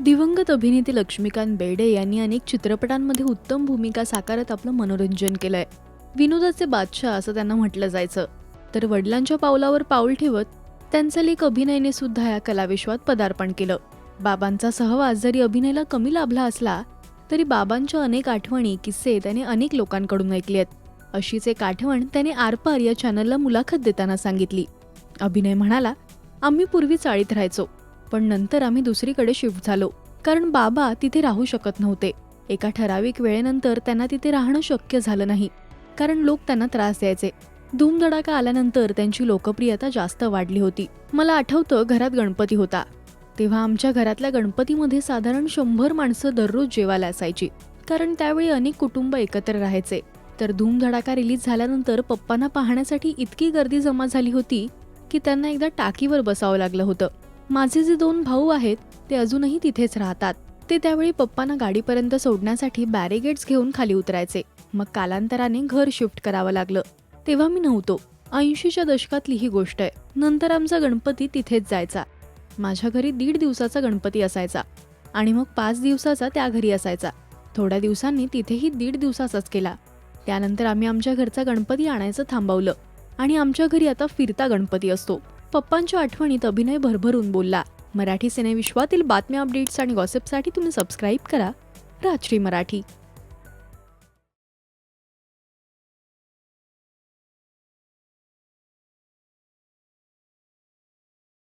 दिवंगत अभिनेते लक्ष्मीकांत बेर्डे यांनी अनेक चित्रपटांमध्ये उत्तम भूमिका साकारत आपलं मनोरंजन केलंय. विनोदाचे बादशाह असं त्यांना म्हटलं जायचं. तर वडिलांच्या पावलावर पाऊल ठेवत त्यांचा लेख अभिनयने सुद्धा या कलाविश्वात पदार्पण केलं. बाबांचा सहवास जरी अभिनयला कमी लाभला असला तरी बाबांच्या अनेक आठवणी किस्से त्याने अनेक लोकांकडून ऐकली आहेत. अशीच एक आठवण त्याने आरपार या चॅनलला मुलाखत देताना सांगितली. अभिनय म्हणाला आम्ही पूर्वी चाळीत राहायचो. पण नंतर आम्ही दुसरीकडे शिफ्ट झालो. कारण बाबा तिथे राहू शकत नव्हते. एका ठराविक वेळेनंतर त्यांना तिथे राहणं शक्य झालं नाही. कारण लोक त्यांना त्रास द्यायचे. धूमधडाका आल्यानंतर त्यांची लोकप्रियता जास्त वाढली होती. मला आठवतं घरात गणपती होता. तेव्हा आमच्या घरातल्या गणपतीमध्ये साधारण शंभर माणसं दररोज जेवायला असायची. कारण त्यावेळी अनेक कुटुंब एकत्र राहायचे. तर धूमधडाका रिलीज झाल्यानंतर पप्पांना पाहण्यासाठी इतकी गर्दी जमा झाली होती की त्यांना एकदा टाकीवर बसावं लागलं होतं. माझे जे दोन भाऊ आहेत ते अजूनही तिथेच राहतात. ते त्यावेळी पप्पांना गाडीपर्यंत सोडण्यासाठी बॅरिगेड्स घेऊन खाली उतरायचे. मग कालांतराने घर शिफ्ट करावं लागलं. तेव्हा मी नव्हतो. ऐंशीच्या दशकातली ही गोष्ट आहे. नंतर आमचा गणपती तिथेच जायचा. माझ्या घरी दीड दिवसाचा गणपती असायचा. आणि मग पाच दिवसाचा त्या घरी असायचा. थोड्या दिवसांनी तिथेही दीड दिवसाचाच केला. त्यानंतर आम्ही आमच्या घरचा गणपती आणायचं थांबवलं. आणि आमच्या घरी आता फिरता गणपती असतो. पप्पांच्या आठवणीत अभिनय भरभरून बोलला. मराठी सिनेविश्वातील बातम्या अपडेट्स आणि गॉसिपसाठी तुम्ही सबस्क्राईब करा. राजश्री मराठी.